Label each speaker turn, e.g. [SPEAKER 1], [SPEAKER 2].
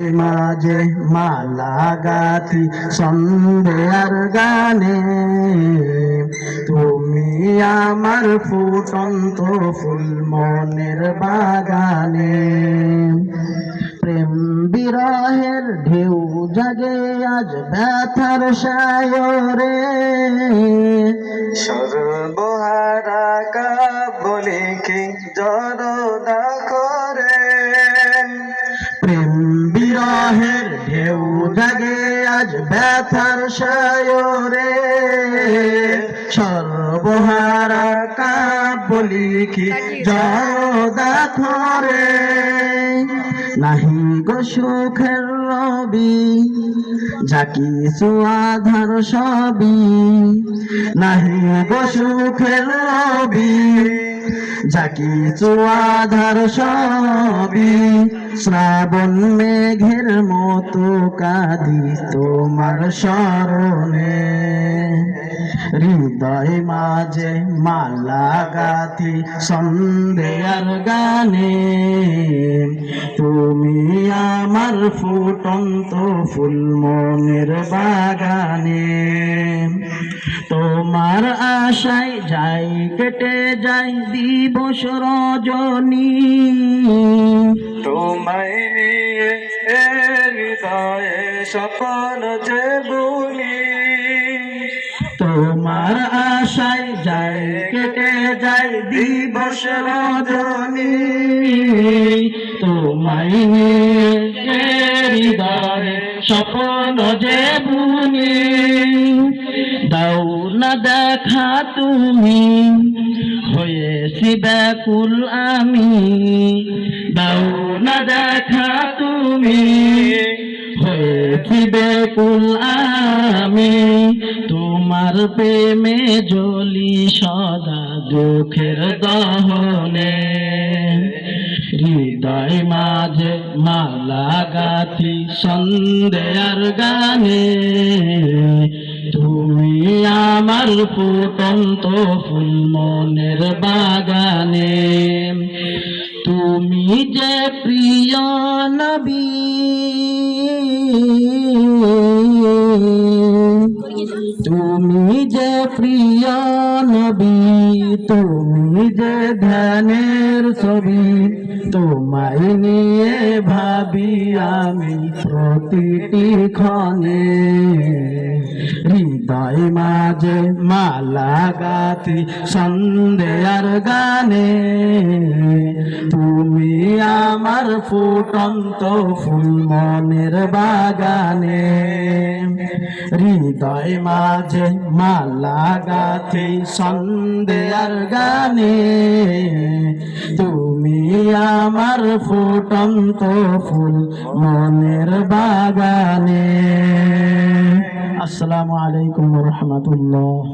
[SPEAKER 1] মাঝে মালা গাথি, সন্ধ্যের গানে। তুমি আমার ফুটন্ত ফুল মনের বাগানে। প্রেম বিরহের ঢেউ জাগে আজ ব্যথার সায়রে। সর্বহারা কি জরদা করে। প্রেম বিরহের ঢেউ জাগে আজ ব্যথার সায়রে। সর্বহারা কাবলি কি জরদা ধরে নাহি গো সুখের রবি যাকি সুয়াধার সবই। নাহি গো সুখের রবি। যাকি চোয়াধার সবই শ্রাবণ মেঘের মতো কাঁদি তোমার স্মরণে। হৃদয় মাঝে মালা গাথি সন্ধ্যের গানে। তুমি ফুটন্ত ফুল মনের বাগানে। তোমার আশায় যাই কেটে যাই দিবস রজনী। তোমায় নিয়ে হৃদয়ে যে বলি। তোমার আশায় যাই কেটে যাই দিবস রজনী। তোমায় যে বুনি দাও না দেখা তুমি, হয়েছি ব্যাকুল আমি। দাও না দেখা তুমি, হয়েছি ব্যাকুল আমি। তোমার প্রেমে জ্বলি সদা দুঃখের দহনে। হৃদয় মাঝে মালা গাথি সন্দেয়ার গানে। তুমি আমার ফুটন্ত ফুল মনের বাগানে। তুমি যে প্রিয় নবী তুমি যে ধ্যানের ছবি তোমায় নিয়ে ভাবি আমি প্রতিটি ক্ষণে। হৃদয় মাঝে মালা গাথি সন্ধ্যের গানে। তুমি আমার ফুটন্ত ফুল মনের বাগানে। হৃদয় মাঝে মালা গাথি সন্দেয়ার গানে। তুমি আমার ফুটন্ত ফুল মনের বাগানে। আসসালামু আলাইকুম রহমতুল্লাহ।